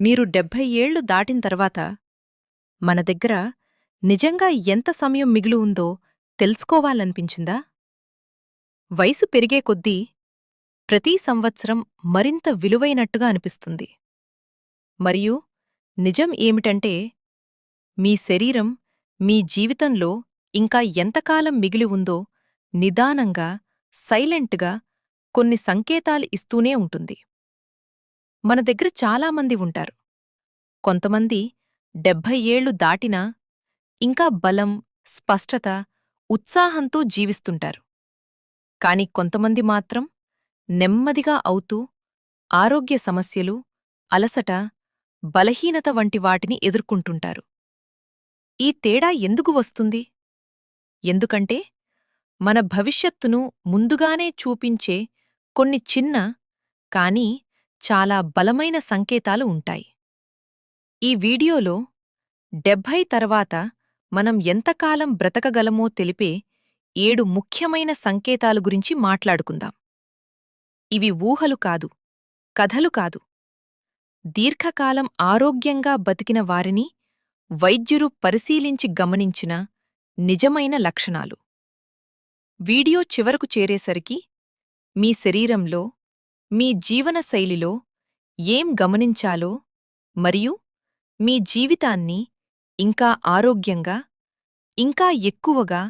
మీరు డెబ్భై ఏళ్ళు దాటిన తర్వాత మన దగ్గర నిజంగా ఎంత సమయం మిగిలి ఉందో తెలుసుకోవాలనిపించిందా? వయసు పెరిగే కొద్దీ ప్రతి సంవత్సరం మరింత విలువైనట్టుగా అనిపిస్తుంది. మరియు నిజం ఏమిటంటే మీ శరీరం మీ జీవితంలో ఇంకా ఎంతకాలం మిగిలి ఉందో నిదానంగా సైలెంట్గా కొన్ని సంకేతాలు ఇస్తూనే ఉంటుంది. మన దగ్గర చాలామంది ఉంటారు. కొంతమంది డెబ్భై ఏళ్ళు దాటినా ఇంకా బలం స్పష్టత ఉత్సాహంతో జీవిస్తుంటారు. కాని కొంతమంది మాత్రం నెమ్మదిగా అవుతూ ఆరోగ్య సమస్యలు అలసట బలహీనత వంటి వాటిని ఎదుర్కొంటుంటారు. ఈ తేడా ఎందుకు వస్తుంది? ఎందుకంటే మన భవిష్యత్తును ముందుగానే చూపించే కొన్ని చిన్న కానీ చాలా బలమైన సంకేతాలు ఉంటాయి. ఈ వీడియోలో డెబ్భై తర్వాత మనం ఎంతకాలం బ్రతకగలమో తెలిపే ఏడు ముఖ్యమైన సంకేతాలు గురించి మాట్లాడుకుందాం. ఇవి ఊహలు కాదు కథలు కాదు. దీర్ఘకాలం ఆరోగ్యంగా బతికిన వారిని వైద్యురు పరిశీలించి గమనించిన నిజమైన లక్షణాలు. వీడియో చివరకు చేరేసరికి మీ శరీరంలో మీ జీవనశైలిలో ఏం గమనించాలో మరియు మీ జీవితాన్ని ఇంకా ఆరోగ్యంగా ఇంకా ఎక్కువగా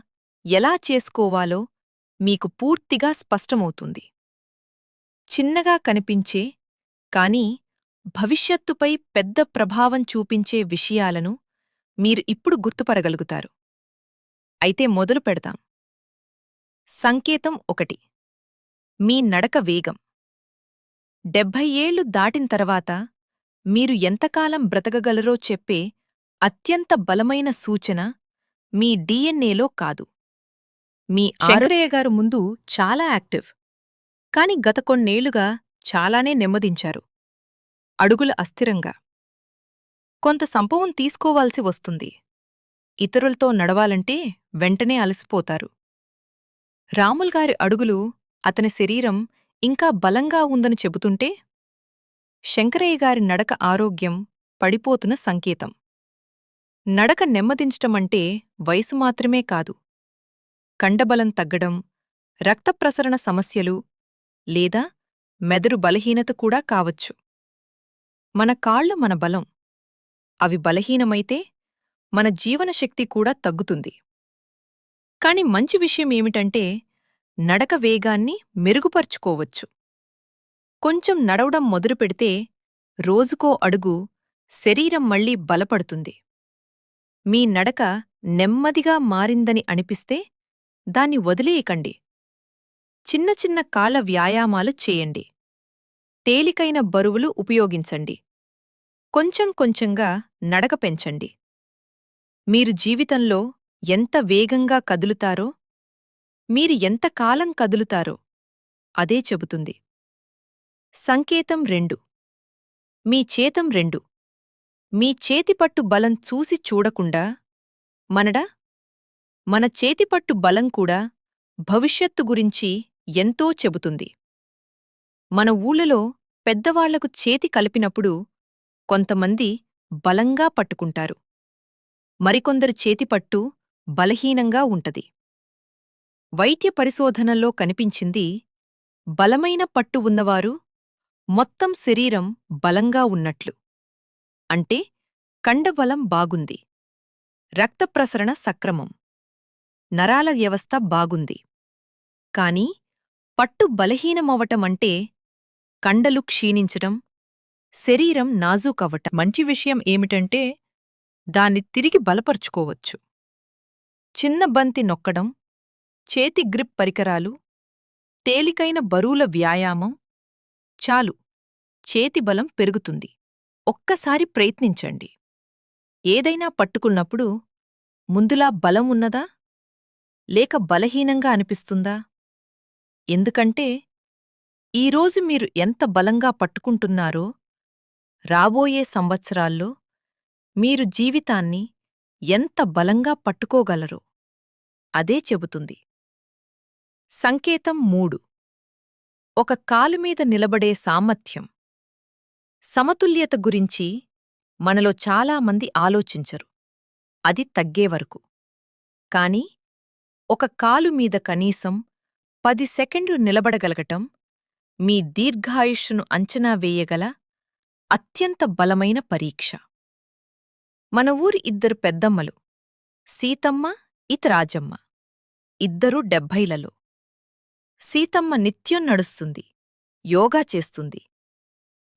ఎలా చేసుకోవాలో మీకు పూర్తిగా స్పష్టమవుతుంది. చిన్నగా కనిపించే కానీ భవిష్యత్తుపై పెద్ద ప్రభావం చూపించే విషయాలను మీరు ఇప్పుడు గుర్తుపరగలుగుతారు అయితే మొదలు పెడతాం సంకేతం ఒకటి. మీ నడక వేగం. డెబ్భై ఏళ్ళు దాటిన తర్వాత మీరు ఎంతకాలం బ్రతకగలరో చెప్పే అత్యంత బలమైన సూచన మీ డిఎన్ఏలో కాదు. మీ శంకరయ్య గారు ముందు చాలా యాక్టివ్ కాని గత కొన్నేళ్ళుగా చాలానే నెమ్మదించారు. అడుగుల అస్థిరంగా. కొంత సంపవం తీసుకోవాల్సి వస్తుంది. ఇతరులతో నడవాలంటే వెంటనే అలసిపోతారు. రాముల్గారి అడుగులు అతని శరీరం ఇంకా బలంగా ఉందని చెబుతుంటే శంకరయ్య గారి నడక ఆరోగ్యం పడిపోతున్న సంకేతం. నడక నెమ్మదించటమంటే వయసు మాత్రమే కాదు. కండబలం తగ్గడం రక్తప్రసరణ సమస్యలు లేదా మెదడు బలహీనత కూడా కావచ్చు. మన కాళ్ళు మన బలం. అవి బలహీనమైతే మన జీవనశక్తి కూడా తగ్గుతుంది. కాని మంచి విషయం ఏమిటంటే నడక వేగాన్ని మెరుగుపర్చుకోవచ్చు. కొంచెం నడవడం మొదలుపెడితే రోజుకో అడుగు శరీరం మళ్ళీ బలపడుతుంది. మీ నడక నెమ్మదిగా మారిందని అనిపిస్తే దాన్ని వదిలేయకండి. చిన్న చిన్న కాల వ్యాయామాలు చేయండి. తేలికైన బరువులు ఉపయోగించండి. కొంచెం కొంచెంగా నడక పెంచండి. మీరు జీవితంలో ఎంత వేగంగా కదులుతారో మీరు ఎంతకాలం కదులుతారో అదే చెబుతుంది. సంకేతం రెండు. మీ చేతం రెండు. మీ చేతిపట్టు బలం చూసి చూడకుండా మనడా? మన చేతిపట్టు బలం కూడా భవిష్యత్తు గురించి ఎంతో చెబుతుంది. మన ఊళ్ళలో పెద్దవాళ్ళకు చేతి కలిపినప్పుడు కొంతమంది బలంగా పట్టుకుంటారు. మరికొందరి చేతిపట్టు బలహీనంగా ఉంటది. వైద్య పరిశోధనల్లో కనిపించింది బలమైన పట్టు ఉన్నవారు మొత్తం శరీరం బలంగా ఉన్నట్లు. అంటే కండబలం బాగుంది. రక్తప్రసరణ సక్రమం. నరాల వ్యవస్థ బాగుంది. కాని పట్టు బలహీనమవటమంటే కండలు క్షీణించటం శరీరం నాజూకవ్వటం. మంచి విషయం ఏమిటంటే దాన్ని తిరిగి బలపరుచుకోవచ్చు. చిన్న బంతి నొక్కడం చేతి గ్రిప్ పరికరాలు తేలికైన బరువుల వ్యాయామం చాలు. చేతి బలం పెరుగుతుంది. ఒక్కసారి ప్రయత్నించండి. ఏదైనా పట్టుకున్నప్పుడు ముందులా బలం ఉన్నదా? లేక బలహీనంగా అనిపిస్తుందా? ఎందుకంటే ఈరోజు మీరు ఎంత బలంగా పట్టుకుంటున్నారో రాబోయే సంవత్సరాల్లో మీరు జీవితాన్ని ఎంత బలంగా పట్టుకోగలరో అదే చెబుతుంది. సంకేతం మూడు. ఒక కాలుమీద నిలబడే సామర్థ్యం. సమతుల్యత గురించి మనలో చాలామంది ఆలోచించరు. అది తగ్గేవరకు కాని ఒక కాలుమీద కనీసం పది సెకండ్లు నిలబడగలగటం మీ దీర్ఘాయుష్ను అంచనా వేయగల అత్యంత బలమైన పరీక్ష. మన ఊరి ఇద్దరు పెద్దమ్మలు సీతమ్మ ఇతరాజమ్మ. ఇద్దరూ డెబ్భైలలో. సీతమ్మ నిత్యం నడుస్తుంది యోగా చేస్తుంది.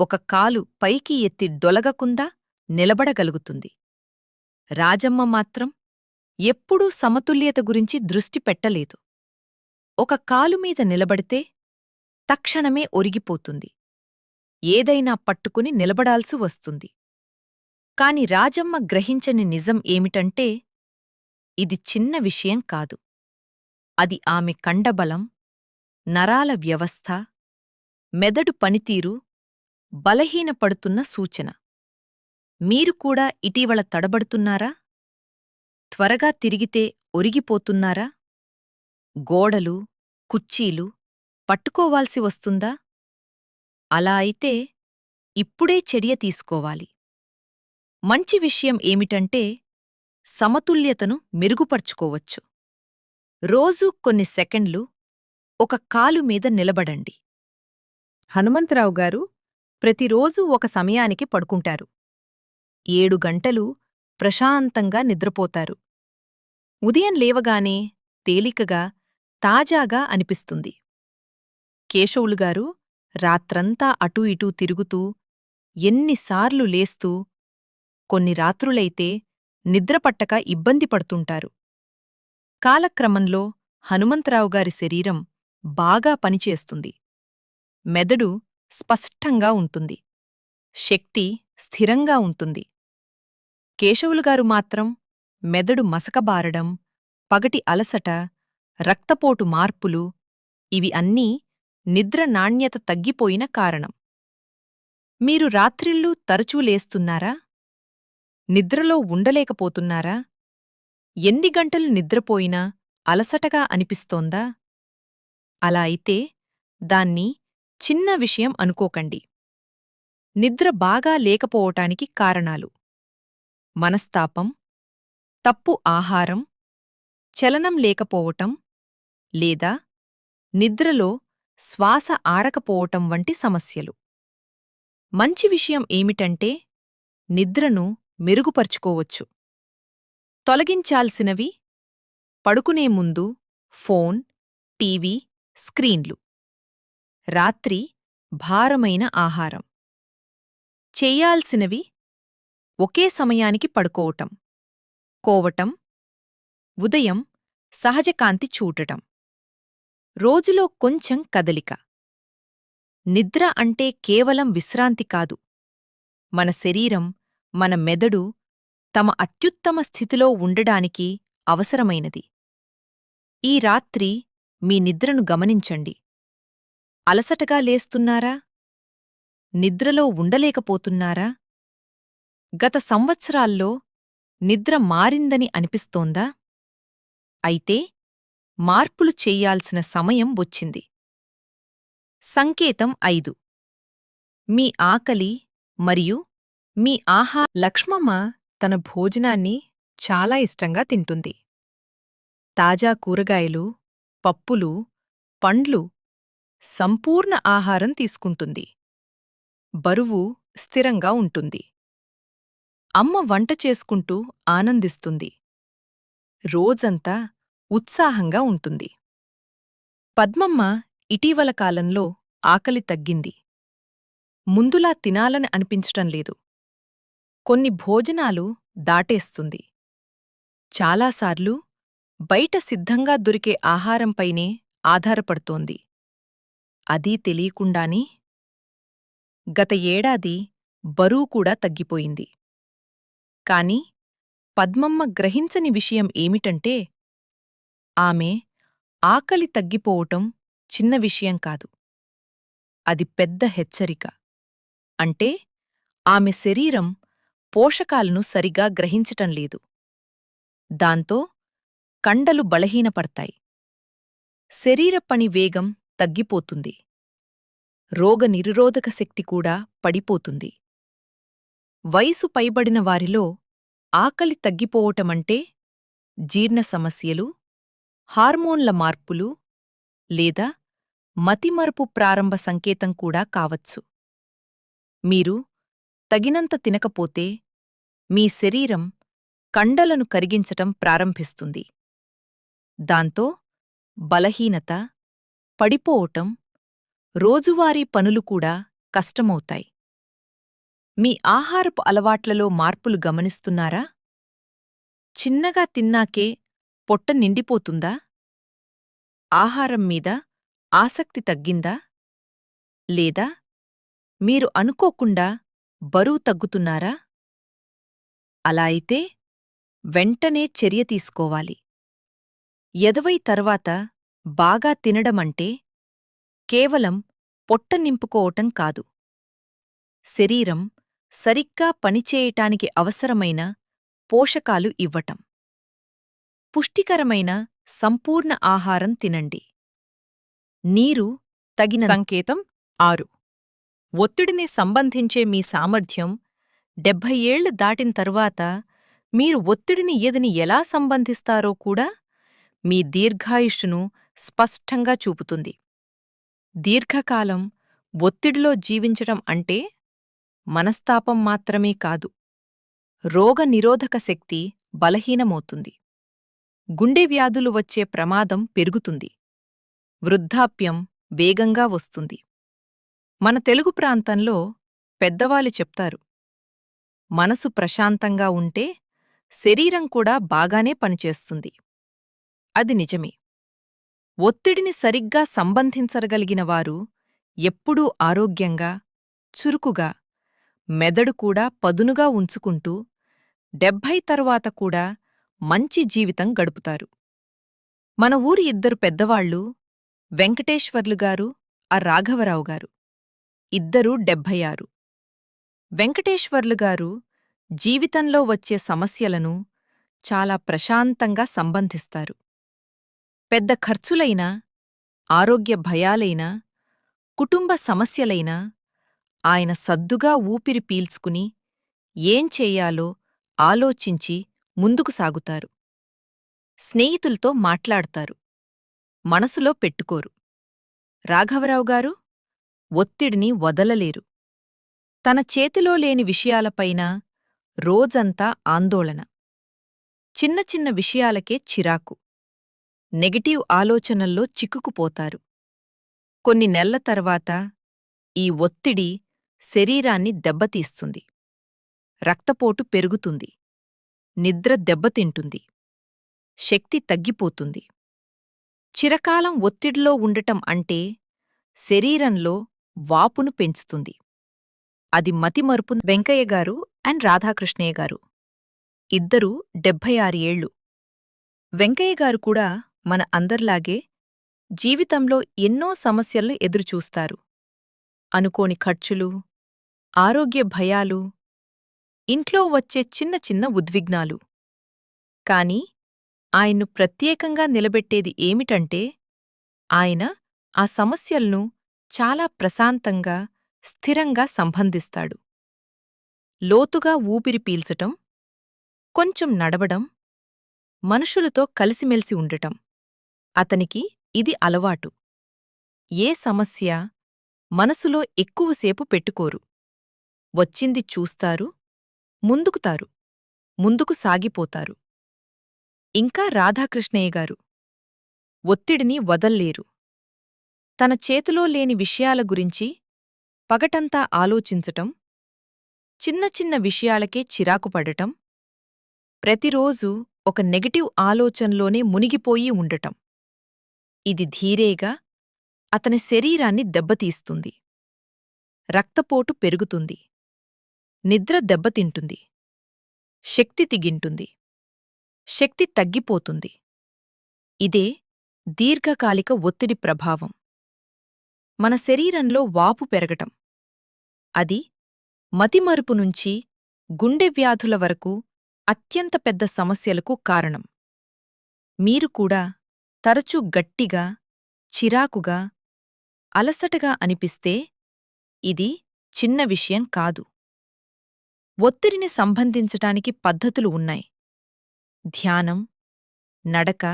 ఒక కాలు పైకి ఎత్తి డొలగకుండా నిలబడగలుగుతుంది. రాజమ్మ మాత్రం ఎప్పుడూ సమతుల్యత గురించి దృష్టి పెట్టలేదు. ఒక కాలుమీద నిలబడితే తక్షణమే ఒరిగిపోతుంది. ఏదైనా పట్టుకుని నిలబడాల్సి వస్తుంది. కాని రాజమ్మ గ్రహించని నిజం ఏమిటంటే ఇది చిన్న విషయం కాదు. అది ఆమె కండబలం నరాల వ్యవస్థ మెదడు పనితీరు బలహీనపడుతున్న సూచన. మీరు కూడా ఇటీవల తడబడుతున్నారా? త్వరగా తిరిగితే ఒరిగిపోతున్నారా? గోడలు కుర్చీలు పట్టుకోవాల్సి వస్తుందా? అలా అయితే ఇప్పుడే చర్య తీసుకోవాలి. మంచి విషయం ఏమిటంటే సమతుల్యతను మెరుగుపర్చుకోవచ్చు. రోజూ కొన్ని సెకండ్లు ఒక కాలు మీద నిలబడండి. హనుమంతరావు గారు ప్రతిరోజూ ఒక సమయానికి పడుకుంటారు. ఏడు గంటలు ప్రశాంతంగా నిద్రపోతారు. ఉదయం లేవగానే తేలికగా తాజాగా అనిపిస్తుంది. కేశవులుగారు రాత్రంతా అటూ ఇటూ తిరుగుతూ ఎన్నిసార్లు లేస్తూ కొన్ని రాత్రులైతే నిద్రపట్టక ఇబ్బంది పడుతుంటారు. కాలక్రమంలో హనుమంతరావుగారి శరీరం బాగా పనిచేస్తుంది. మెదడు స్పష్టంగా ఉంటుంది. శక్తి స్థిరంగా ఉంటుంది. కేశవులుగారు మాత్రం మెదడు మసకబారడం పగటి అలసట రక్తపోటు మార్పులు ఇవి అన్నీ నిద్ర నాణ్యత తగ్గిపోయిన కారణం. మీరు రాత్రిళ్ళూ తరచూ లేస్తున్నారా? నిద్రలో ఉండలేకపోతున్నారా? ఎన్ని గంటలు నిద్రపోయినా అలసటగా అనిపిస్తోందా? అలా అయితే దాన్ని చిన్న విషయం అనుకోకండి. నిద్ర బాగా లేకపోవటానికి కారణాలు. మనస్తాపం తప్పు ఆహారం చలనం లేకపోవటం లేదా నిద్రలో శ్వాస ఆరకపోవటం వంటి సమస్యలు. మంచి విషయం ఏమిటంటే నిద్రను మెరుగుపరుచుకోవచ్చు. తొలగించాల్సినవి పడుకునే ముందు ఫోన్ టీవీ స్క్రీన్లు. రాత్రి భారమైన ఆహారం. చెయ్యాల్సినవి ఒకే సమయానికి పడుకోవటం. కోవటం ఉదయం సహజకాంతి చూడటం. రోజులో కొంచెం కదలిక. నిద్ర అంటే కేవలం విశ్రాంతి కాదు. మన శరీరం మన మెదడు తమ అత్యుత్తమ స్థితిలో ఉండడానికి అవసరమైనది. ఈ రాత్రి మీ నిద్రను గమనించండి. అలసటగా లేస్తున్నారా? నిద్రలో ఉండలేకపోతున్నారా? గత సంవత్సరాల్లో నిద్ర మారిందని అనిపిస్తోందా? అయితే మార్పులు చెయ్యాల్సిన సమయం వచ్చింది. సంకేతం ఐదు. మీ ఆకలి మరియు మీ ఆహా లక్ష్మమ్మ తన భోజనాన్ని చాలా ఇష్టంగా తింటుంది. తాజా కూరగాయలు పప్పులు పండ్లు సంపూర్ణ ఆహారం తీసుకుంటుంది. బరువు స్థిరంగా ఉంటుంది. అమ్మ వంట చేసుకుంటూ ఆనందిస్తుంది. రోజంతా ఉత్సాహంగా ఉంటుంది. పద్మమ్మ ఇటీవల కాలంలో ఆకలి తగ్గింది. ముందులా తినాలని అనిపించటం లేదు. కొన్ని భోజనాలు దాటేస్తుంది. చాలాసార్లు బయట సిద్ధంగా దొరికే ఆహారంపైనే ఆధారపడుతోంది. అదీ తెలియకుండానే గత ఏడాది బరువు కూడా తగ్గిపోయింది. కాని పద్మమ్మ గ్రహించని విషయం ఏమిటంటే ఆమె ఆకలి తగ్గిపోవటం చిన్న విషయం కాదు. అది పెద్ద హెచ్చరిక. అంటే ఆమె శరీరం పోషకాలను సరిగా గ్రహించటం లేదు. దాంతో కండలు బలహీనపడతాయి. శరీర పని వేగం తగ్గిపోతుంది. రోగనిరోధక శక్తి కూడా పడిపోతుంది. వయసు పైబడిన వారిలో ఆకలి తగ్గిపోవటమంటే జీర్ణ సమస్యలు హార్మోన్ల మార్పులు లేదా మతిమరుపు ప్రారంభ సంకేతం కూడా కావచ్చు. మీరు తగినంత తినకపోతే మీ శరీరం కండలను కరిగించటం ప్రారంభిస్తుంది. దాంతో బలహీనత పడిపోవటం రోజువారీ పనులు కూడా కష్టమవుతాయి. మీ ఆహారపు అలవాట్లలో మార్పులు గమనిస్తున్నారా? చిన్నగా తిన్నాకే పొట్ట నిండిపోతుందా? ఆహారం మీద ఆసక్తి తగ్గిందా? లేదా మీరు అనుకోకుండా బరువు తగ్గుతున్నారా? అలా అయితే వెంటనే చర్య తీసుకోవాలి. ఎదవై తర్వాత బాగా తినడమంటే కేవలం పొట్ట నింపుకోవటం కాదు. శరీరం సరిగ్గా పనిచేయటానికి అవసరమైన పోషకాలు ఇవ్వటం. పుష్టికరమైన సంపూర్ణ ఆహారం తినండి. నీరు తగిన సంకేతం ఆరు. ఒత్తిడిని సంబంధించే మీ సామర్థ్యం డెబ్భై ఏళ్ళు దాటిన తర్వాత మీరు ఒత్తిడిని ఏదని ఎలా సంబంధిస్తారో కూడా మీ దీర్ఘాయుష్ను స్పష్టంగా చూపుతుంది. దీర్ఘకాలం ఒత్తిడిలో జీవించటం అంటే మనస్తాపం మాత్రమే కాదు రోగనిరోధక శక్తి బలహీనమవుతుంది. గుండె వ్యాధులు వచ్చే ప్రమాదం పెరుగుతుంది. వృద్ధాప్యం వేగంగా వస్తుంది. మన తెలుగు ప్రాంతంలో పెద్దవాళ్ళు చెప్తారు మనసు ప్రశాంతంగా ఉంటే శరీరం కూడా బాగానే పనిచేస్తుంది. అది నిజమే. ఒత్తిడిని సరిగ్గా సంబంధించరగలిగినవారు ఎప్పుడూ ఆరోగ్యంగా చురుకుగా మెదడు కూడా పదునుగా ఉంచుకుంటూ డెబ్భై తరువాత కూడా మంచి జీవితం గడుపుతారు. మన ఊరి ఇద్దరు పెద్దవాళ్ళు వెంకటేశ్వర్లు గారు ఆ రాఘవరావు గారు. ఇద్దరూ డెబ్భై ఆరు వెంకటేశ్వర్లు గారు జీవితంలో వచ్చే సమస్యలను చాలా ప్రశాంతంగా సంబంధిస్తారు. పెద్ద ఖర్చులైనా ఆరోగ్య భయాలైనా కుటుంబ సమస్యలైనా ఆయన సద్దుగా ఊపిరి పీల్చుకుని ఏం చెయ్యాలో ఆలోచించి ముందుకు సాగుతారు. స్నేహితులతో మాట్లాడతారు. మనసులో పెట్టుకోరు. రాఘవరావు గారు ఒత్తిడిని వదలలేరు. తన చేతిలో లేని విషయాలపైన రోజంతా ఆందోళన. చిన్న చిన్న విషయాలకే చిరాకు. నెగటివ్ ఆలోచనల్లో చిక్కుకుపోతారు. కొన్ని నెలల తర్వాత ఈ ఒత్తిడి శరీరాన్ని దెబ్బతీస్తుంది. రక్తపోటు పెరుగుతుంది. నిద్ర దెబ్బతింటుంది. శక్తి తగ్గిపోతుంది. చిరకాలం ఒత్తిడిలో ఉండటం అంటే శరీరంలో వాపును పెంచుతుంది. అది మతిమరుపు వెంకయ్య గారు అండ్ రాధాకృష్ణయ్య గారు. ఇద్దరూ డెబ్భై ఆరు ఏళ్ళు. వెంకయ్య గారు కూడా మన అందర్లాగే జీవితంలో ఎన్నో సమస్యలను ఎదురుచూస్తారు. అనుకోని ఖర్చులు ఆరోగ్య భయాలు ఇంట్లో వచ్చే చిన్న చిన్న ఉద్విగ్నాలు. కాని ఆయన్ను ప్రత్యేకంగా నిలబెట్టేది ఏమిటంటే ఆయన ఆ సమస్యలను చాలా ప్రశాంతంగా స్థిరంగా సంబంధిస్తాడు. లోతుగా ఊపిరి పీల్చటం కొంచెం నడవడం మనుషులతో కలిసిమెలిసి ఉండటం. అతనికి ఇది అలవాటు. ఏ సమస్య మనసులో ఎక్కువసేపు పెట్టుకోరు. వచ్చింది చూస్తారు ముందుకుతారు ముందుకు సాగిపోతారు. ఇంకా రాధాకృష్ణయ్య గారు ఒత్తిడిని వదల్లేరు. తన చేతిలో లేని విషయాల గురించి పగటంతా ఆలోచించటం చిన్న చిన్న విషయాలకే చిరాకుపడటం ప్రతిరోజూ ఒక నెగటివ్ ఆలోచనలోనే మునిగిపోయి ఉండటం. ఇది ధీరేగా అతని శరీరాన్ని దెబ్బతీస్తుంది. రక్తపోటు పెరుగుతుంది. నిద్ర దెబ్బతింటుంది. శక్తి తిగింటుంది. శక్తి తగ్గిపోతుంది. ఇదే దీర్ఘకాలిక ఒత్తిడి ప్రభావం. మన శరీరంలో వాపు పెరగటం. అది మతిమరుపు నుంచి గుండె వ్యాధుల వరకు అత్యంత పెద్ద సమస్యలకు కారణం. మీరు కూడా తరచూ గట్టిగా చిరాకుగా అలసటగా అనిపిస్తే ఇది చిన్న విషయం కాదు. ఒత్తిడిని సంబంధించటానికి పద్ధతులు ఉన్నాయి. ధ్యానం నడక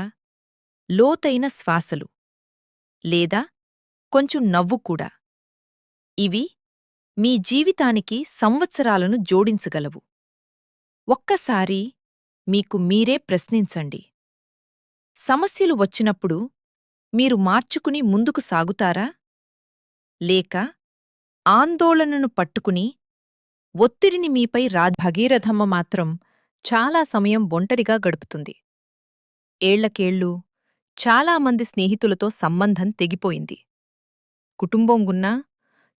లోతైన శ్వాసలు లేదా కొంచెం నవ్వు కూడా. ఇవి మీ జీవితానికి సంవత్సరాలను జోడించగలవు. ఒక్కసారి మీకు మీరే ప్రశ్నించండి. సమస్యలు వచ్చినప్పుడు మీరు మార్చుకుని ముందుకు సాగుతారా? లేక ఆందోళనను పట్టుకుని ఒత్తిడిని మీపై రా భగీరథమ్మ మాత్రం చాలా సమయం ఒంటరిగా గడుపుతుంది. ఏళ్ళకేళ్ళు చాలామంది స్నేహితులతో సంబంధం తెగిపోయింది. కుటుంబం గున్నా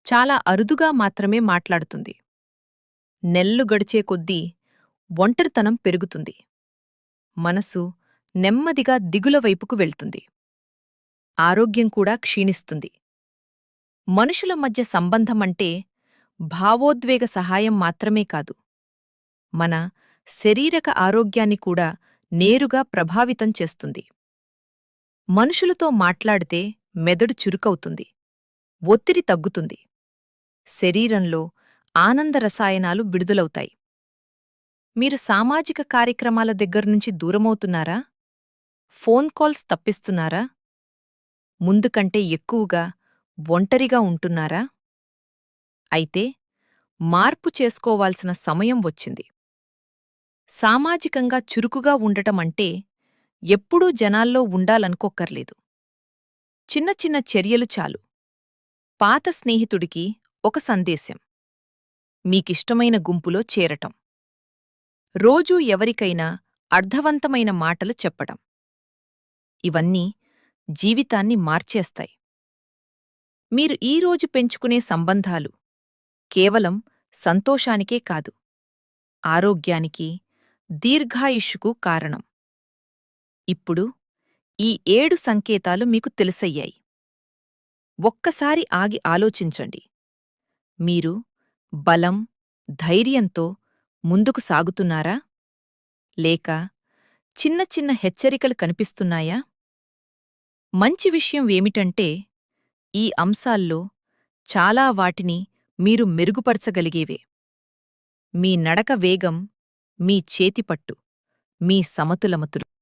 చాలా అరుదుగా మాత్రమే మాట్లాడుతుంది. నెల్లు గడిచే కొద్దీ ఒంటరితనం పెరుగుతుంది. మనసు నెమ్మదిగా దిగుల వైపుకు వెళ్తుంది. ఆరోగ్యం కూడా క్షీణిస్తుంది. మనుషుల మధ్య సంబంధమంటే భావోద్వేగ సహాయం మాత్రమే కాదు. మన శరీరక ఆరోగ్యాన్ని కూడా నేరుగా ప్రభావితం చేస్తుంది. మనుషులతో మాట్లాడితే మెదడు చురుకవుతుంది. ఒత్తిడి తగ్గుతుంది. శరీరంలో ఆనంద రసాయనాలు విడుదలవుతాయి. మీరు సామాజిక కార్యక్రమాల దగ్గర్నుంచి దూరమవుతున్నారా? Phone calls తప్పిస్తున్నారా? ముందుకంటే ఎక్కువగా ఒంటరిగా ఉంటున్నారా? అయితే మార్పు చేసుకోవాల్సిన సమయం వచ్చింది. సామాజికంగా చురుకుగా ఉండటమంటే ఎప్పుడూ జనాల్లో ఉండాలనుకోక్కర్లేదు. చిన్న చిన్న చర్యలు చాలు. పాత స్నేహితుడికి ఒక సందేశం. మీకిష్టమైన గుంపులో చేరటం. రోజూ ఎవరికైనా అర్థవంతమైన మాటలు చెప్పడం. ఇవన్నీ జీవితాన్ని మార్చేస్తాయి. మీరు ఈరోజు పెంచుకునే సంబంధాలు కేవలం సంతోషానికే కాదు ఆరోగ్యానికి దీర్ఘాయుష్కు కారణం. ఇప్పుడు ఈ ఏడు సంకేతాలు మీకు తెలిసయ్యాయి. ఒక్కసారి ఆగి ఆలోచించండి. మీరు బలం ధైర్యంతో ముందుకు సాగుతున్నారా? లేక చిన్న చిన్న హెచ్చరికలు కనిపిస్తున్నాయా? మంచి విషయం ఏమిటంటే ఈ అంశాల్లో చాలా వాటిని మీరు మెరుగుపరచగలిగేవే. మీ నడక వేగం మీ చేతిపట్టు మీ సమతులమతులు.